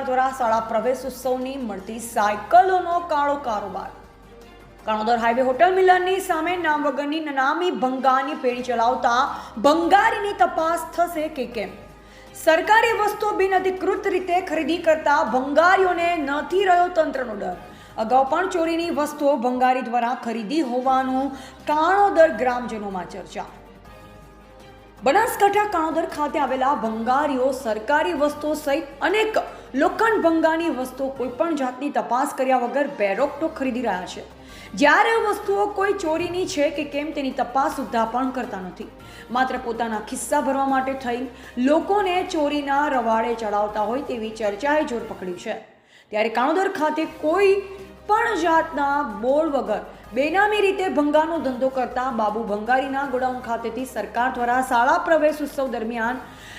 દ્વારા શાળા પ્રવેશ ઉત્સવની મળતી સાયકલોનો કાળો કારોબાર. કાણોદર હાઈવે હોટલ મિલનની સામે નામ વગરની નનામી ભંગાની પેઢી ચલાવતા ભંગારીની તપાસ થશે કે કેમ? સરકારી વસ્તુઓ બિનઅધિકૃત રીતે ખરીદી કરતા ભંગારીઓને નથી રહ્યો તંત્રનો ડર. અગાઉ પણ ચોરીની વસ્તુઓ ભંગારી દ્વારા ખરીદી હોવાનું કાણોદર ગ્રામજનોમાં ચર્ચા. બનાસકાંઠા કાણોદર ખાતે આવેલા ભંગારીઓ સરકારી વસ્તુઓ સહિત અનેક લોખંડ ભંગાની વસ્તુઓ કોઈપણ જાતની તપાસ કર્યા વગર બેરોકટોક ખરીદી રહ્યા છે. જ્યારે વસ્તુઓ કોઈ ચોરીની છે કે કેમ તેની તપાસ સુદ્ધા પણ કરતા નથી. માત્ર પોતાના ખિસ્સા ભરવા માટે થઈ લોકોને ચોરીના રવાડે ચડાવતા હોય તેવી ચર્ચાએ જોર પકડી છે. ત્યારે કાણોદર ખાતે કોઈ પણ જાતના બોર્ડ વગર બેનામી રીતે ભંગાનો ધંધો કરતા બાબુ ભંગારીના ગોડાઉન ખાતેથી સરકાર દ્વારા શાળા પ્રવેશ ઉત્સવ દરમિયાન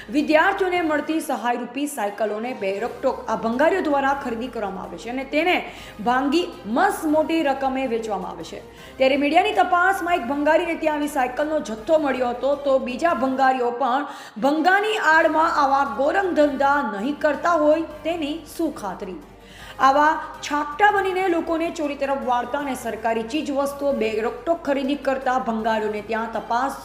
વિદ્યાર્થીઓને મળતી સહાયરૂપી સાયકલોને બે રોકટોક આ ભંગારીઓ દ્વારા ખરીદી કરવામાં આવે છે અને તેને ભાંગી મસ્ત મોટી રકમે વેચવામાં આવે છે. ત્યારે મીડિયાની તપાસમાં એક ભંગારીને ત્યાં આવી સાયકલનો જથ્થો મળ્યો હતો તો બીજા ભંગારીઓ પણ ભંગાની આડમાં આવા ગોરંગ ધંધા નહીં કરતા હોય તેની શું ખાતરી આવા છાપટા બનીને લોકોને ચોરી તરફ વાળતા અને સરકારી ચીજ વસ્તુઓ બે રોકટોક ખરીદી કરતા ભંગારોને ત્યાં તપાસ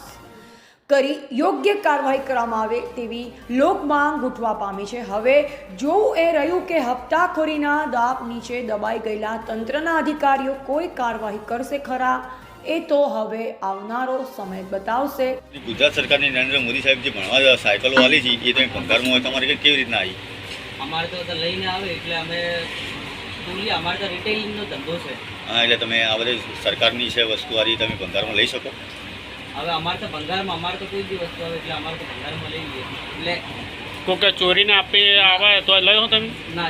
કરી યોગ્ય કાર્યવાહી કરવામાં આવે તેવી લોકમાંગ ઉઠવા પામી છે. હવે જોવું એ રહ્યું કે હપ્તાખોરીના દાપ નીચે દબાઈ ગયેલા તંત્રના અધિકારીઓ કોઈ કાર્યવાહી કરશે ખરા, એ તો હવે આવનારો સમય બતાવશે. ગુજરાત સરકારની નરેન્દ્ર મોદી સાહેબ જે ભણવા સાયકલો વાલી છે, એ તમે ભંગારમાં હોય, તમારે કેવી રીતના આવી? અમારે તો લઈને આવે એટલે અમે ફૂલી અમારે તો રિટેલિંગનો ધંધો છે. હા એટલે તમે આ બધી સરકારની છે વસ્તુ આરી તમે ભંગારમાં લઈ શકો? હવે અમારે તો ભંગારમાં અમારે તો કોઈ બી વસ્તુ આવે એટલે અમારે તો ભંગારમાં લઈ લઈએ. એટલે કોકે ચોરીને આપી આવે તો લયો તમે?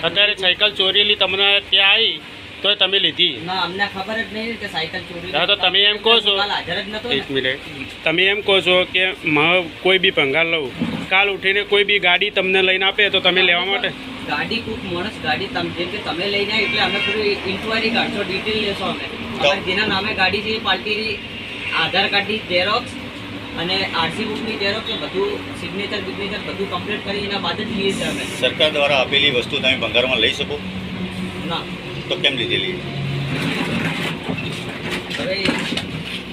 અત્યારે સાયકલ ચોરીલી તમને ત્યાં આવી તો તમે લીધી. ના અમને ખબર જ નહીં કે સાયકલ ચોરી હા, તો તમે એમ કહો છો. કાલ જ નતો એક મિનિટ. તમે એમ કહો છો કે મારે કોઈ બી ભંગાર લઉં. કાલ ઉઠીને કોઈ બી ગાડી તમને લઈને આપે તો તમે લેવા માટે? ગાડી કોઈક માણસ ગાડી તમ જેમ કે તમે લઈને એટલે અમે પૂરી ઇન્ક્વાયરી કાઢશો ડિટેલ લેશો અમે. અમારે જેના નામે ગાડી છે એ પાર્ટીની આધાર કાર્ડની ઝેરોક્સ અને આરસી બુકની ઝેરોક્સ બધું સિગ્નેચર બિગ્નેચર બધું કમ્પ્લીટ કરી એના બાદ જ લઈએ છીએ અમે. સરકાર દ્વારા આપેલી વસ્તુ તમે ભંગારમાં લઈ શકો? ના. તો કેમ લીધેલી? હવે